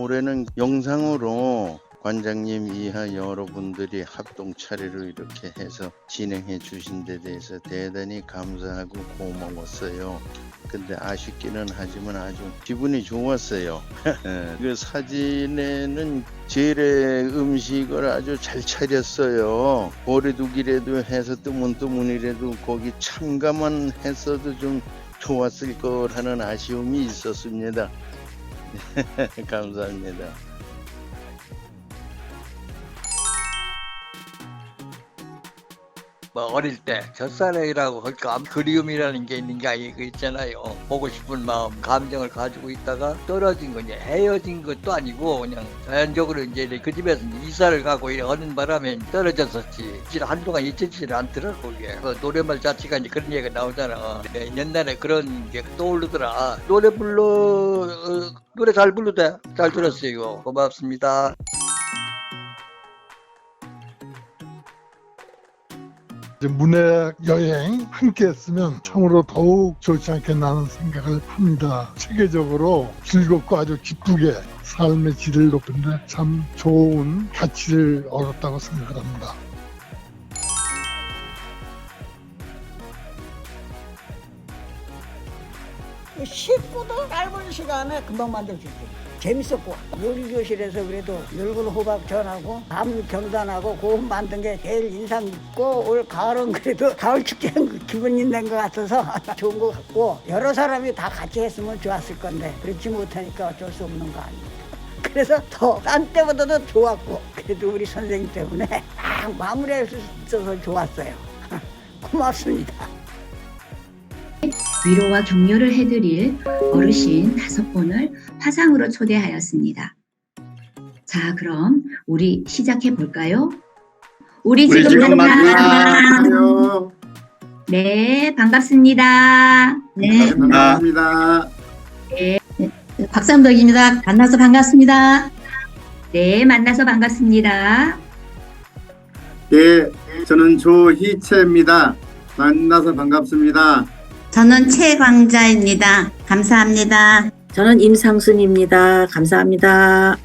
이번에는 영상으로 관장님 이하 여러분들이 합동 차례로 이렇게 해서 진행해 주신 데 대해서 대단히 감사하고 고마웠어요. 근데 아쉽기는 하지만 아주 기분이 좋았어요. 그 사진에는 제래 음식을 아주 잘 차렸어요. 오래두기라도 해서 뜨문뜨문이라도 거기 참가만 했어도 좀 좋았을 거라는 아쉬움이 있었습니다. 감사 뭐 어릴 때 젖사랑이라고 할까 그리움이라는 게 있는 게 아니고 있잖아요. 보고 싶은 마음 감정을 가지고 있다가 떨어진 거냐 헤어진 것도 아니고 그냥 자연적으로 이제 그 집에서 이사를 가고 이래 하는 바람에 떨어졌었지. 한동안 잊혀지질 않더라고 이게. 그 노래말 자체가 이제 그런 얘기가 나오잖아. 네, 옛날에 그런 게 떠오르더라. 노래 불러 어, 노래 잘 부르대 잘 들었어요 고맙습니다 문학 여행 함께 했으면 참으로 더욱 좋지 않겠나는 생각을 합니다. 체계적으로 즐겁고 아주 기쁘게 삶의 질을 높이는데 참 좋은 가치를 얻었다고 생각을 합니다. 쉽고도 짧은 시간에 금방 만들 수 있어요. 재밌었고 요리교실에서 그래도 열군 호박 전하고 밤 경단하고 고음 만든 게 제일 인상 깊고 올 가을은 그래도 가을 축제 기분이 낸 것 같아서 좋은 것 같고 여러 사람이 다 같이 했으면 좋았을 건데 그렇지 못하니까 어쩔 수 없는 거 아닙니까? 그래서 더 딴 때보다도 좋았고 그래도 우리 선생님 때문에 딱 마무리할 수 있어서 좋았어요. 고맙습니다. 위로와 격려를 해드릴 어르신 다섯 분을 화상으로 초대하였습니다. 자, 그럼 우리 시작해 볼까요? 우리, 우리 지금 지금 만나. 만나요. 네, 반갑습니다. 네, 반갑습니다. 박삼덕입니다. 만나서 반갑습니다. 네, 만나서 반갑습니다. 예, 저는 조희채입니다. 만나서 반갑습니다. 저는 최광자입니다. 감사합니다. 저는 임상순입니다. 감사합니다.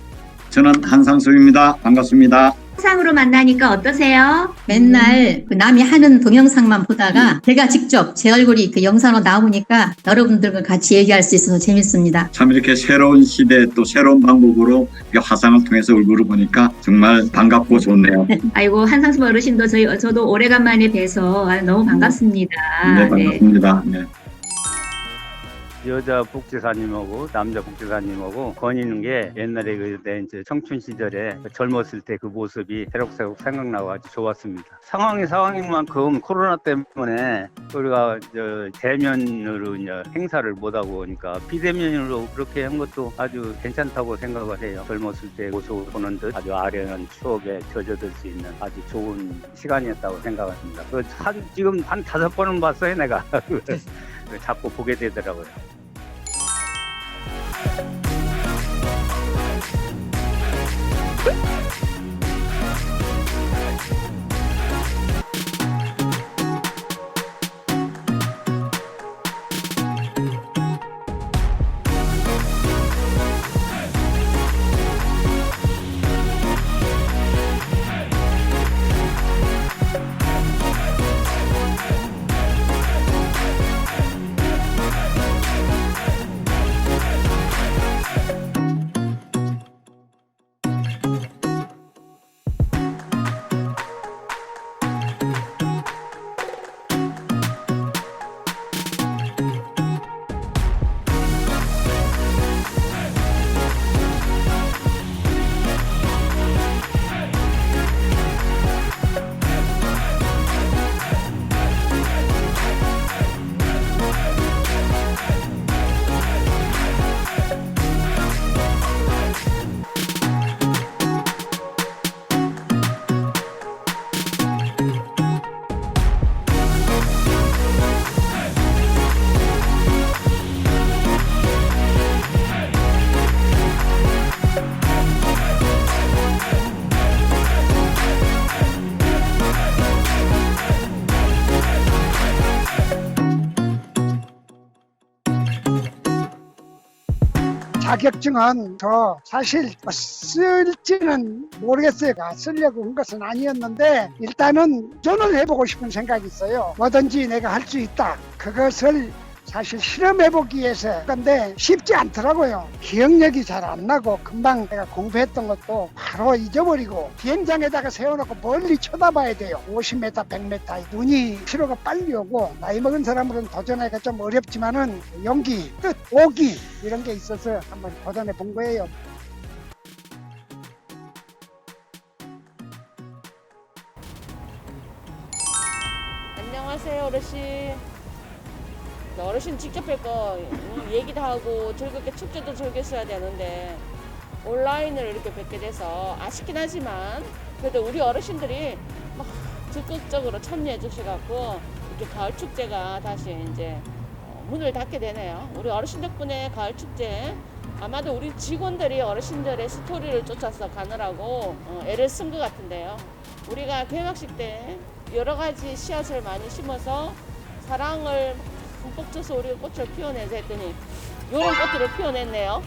저는 한상수입니다. 반갑습니다. 화상으로 만나니까 어떠세요? 맨날 그 남이 하는 동영상만 보다가 제가 직접 제 얼굴이 그 영상으로 나오니까 여러분들과 같이 얘기할 수 있어서 재밌습니다. 참 이렇게 새로운 시대 또 새로운 방법으로 이 화상을 통해서 얼굴을 보니까 정말 반갑고 좋네요. 아이고 한상수 어르신도 저희 저도 오래간만에 뵈서 아, 너무 반갑습니다. 네, 반갑습니다. 네. 여자 복지사님하고 남자 복지사님하고 거니는 게 옛날에 그때 이제 청춘 시절에 그 젊었을 때 그 모습이 새록새록 생각나고 아주 좋았습니다. 상황이 상황인 만큼 코로나 때문에 우리가 저 대면으로 이제 행사를 못 하고 오니까 비대면으로 그렇게 한 것도 아주 괜찮다고 생각을 해요. 젊었을 때 모습을 보는 듯 아주 아련한 추억에 젖어들 수 있는 아주 좋은 시간이었다고 생각합니다. 그 한, 지금 한 다섯 번은 봤어요, 내가. 자꾸 보게 되더라고요. Bye. 자격증은 저 사실 뭐 쓸지는 모르겠어요. 아, 쓰려고 한 것은 아니었는데 일단은 도전을 해보고 싶은 생각이 있어요. 뭐든지 내가 할 수 있다. 그것을 사실 실험해보기 위해서 근데 쉽지 않더라고요. 기억력이 잘 안 나고 금방 내가 공부했던 것도 바로 잊어버리고 비행장에다가 세워놓고 멀리 쳐다봐야 돼요. 50m 100m 눈이 피로가 빨리 오고 나이 먹은 사람으로는 도전하기가 좀 어렵지만은 용기 뜻 오기 이런 게 있어서 한번 도전해 본 거예요. 안녕하세요 어르신. 네, 어르신 직접 뵙고 얘기도 하고 즐겁게 축제도 즐겼어야 되는데 온라인으로 이렇게 뵙게 돼서 아쉽긴 하지만 그래도 우리 어르신들이 막 적극적으로 참여해 주셔갖고 이렇게 가을 축제가 다시 이제 어, 문을 닫게 되네요. 우리 어르신 덕분에 가을 축제 아마도 우리 직원들이 어르신들의 스토리를 쫓아서 가느라고 어, 애를 쓴 것 같은데요. 우리가 개막식 때 여러 가지 씨앗을 많이 심어서 사랑을 듬뿍 줘서 우리가 꽃을 피워내자 했더니 이런 꽃들을 피워냈네요.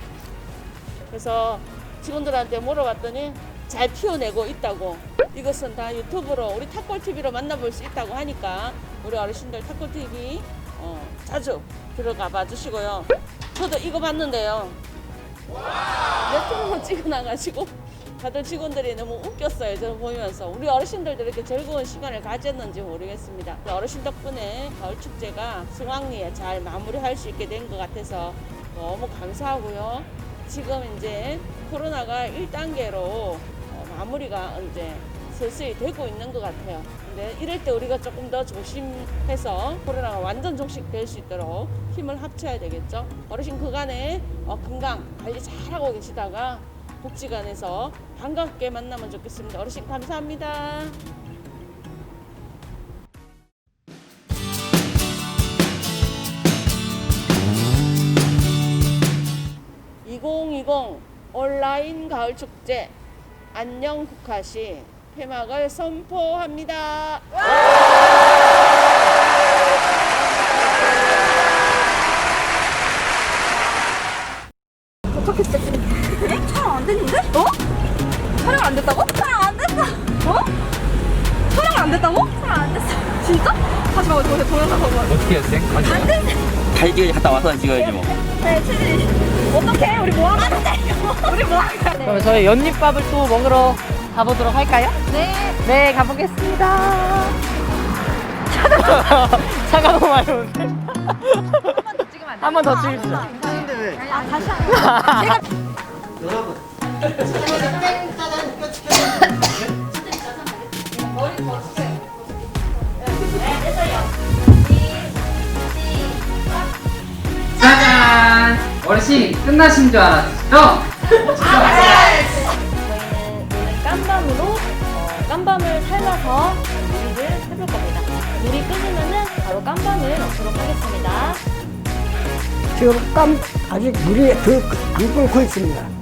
그래서 직원들한테 물어봤더니 잘 피워내고 있다고 이것은 다 유튜브로 우리 탁골 TV로 만나볼 수 있다고 하니까 우리 어르신들 탁골 TV 어, 자주 들어가 봐주시고요. 저도 이거 봤는데요. 유튜브로 찍어놔가지고 다들 직원들이 너무 웃겼어요. 저는 보면서 우리 어르신들도 이렇게 즐거운 시간을 가졌는지 모르겠습니다. 어르신 덕분에 가을 축제가 승왕리에 잘 마무리할 수 있게 된 것 같아서 너무 감사하고요. 지금 이제 코로나가 1단계로 마무리가 이제 슬슬 되고 있는 것 같아요. 근데 이럴 때 우리가 조금 더 조심해서 코로나가 완전 종식될 수 있도록 힘을 합쳐야 되겠죠. 어르신 그간에 어, 건강 관리 잘하고 계시다가 복지관에서 반갑게 만나면 좋겠습니다. 어르신 감사합니다. (2020) 온라인 가을 축제 안녕 국화시 폐막을 선포합니다. 와서 찍어야지 뭐. 네, 체리. 어떡해? 우리 뭐 하는 데 우리 뭐 하는 데 그럼 저희 연잎밥을 또 먹으러 가보도록 할까요? 네. 네, 가보겠습니다. 차가 너무 많이 오는데. 한번 더 찍읍시다. 아, 다시 한 번. 제가 끝나신 줄 알았죠? 저희는 오늘 깜밤으로 어, 깜밤을 삶아서 요리를 해볼 겁니다. 물이 끓으면은 바로 깜밤을 넣도록 하겠습니다. 지금 깜 아직 물이 더안 끓고 있습니다